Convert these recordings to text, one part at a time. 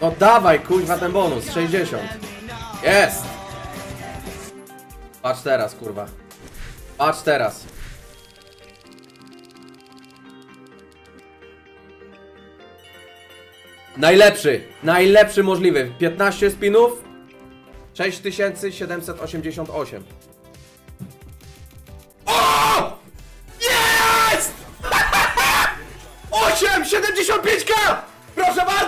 No dawaj, kuźwa ten bonus, 60. Jest! Patrz teraz, kurwa. Patrz teraz. Najlepszy, najlepszy możliwy. 15 spinów. 6788. O! Jest! 8! 75k! Proszę bardzo!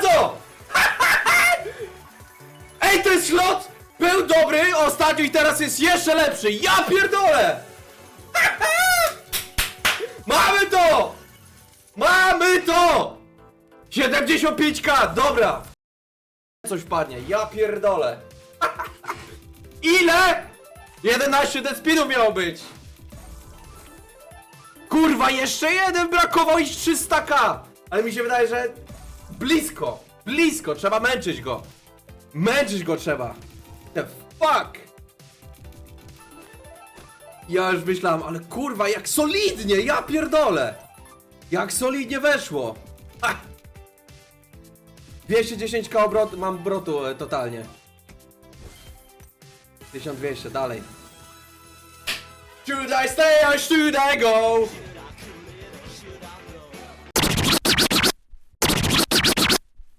Ej, ten slot był dobry ostatnio i teraz jest jeszcze lepszy. Ja pierdolę! Mamy to! Mamy to! 75k, dobra! Coś wpadnie, ja pierdolę. Ile? 11 despinów miało być. Kurwa, jeszcze jeden brakował i 300k! Ale mi się wydaje, że blisko, blisko, trzeba męczyć go. Męczyć go trzeba. The fuck? Ja już myślałem, ale kurwa, jak solidnie, ja pierdolę. Jak solidnie weszło. Ha! 210k obrot, mam obrotu e, totalnie. 1200, dalej. Should I stay or should I go?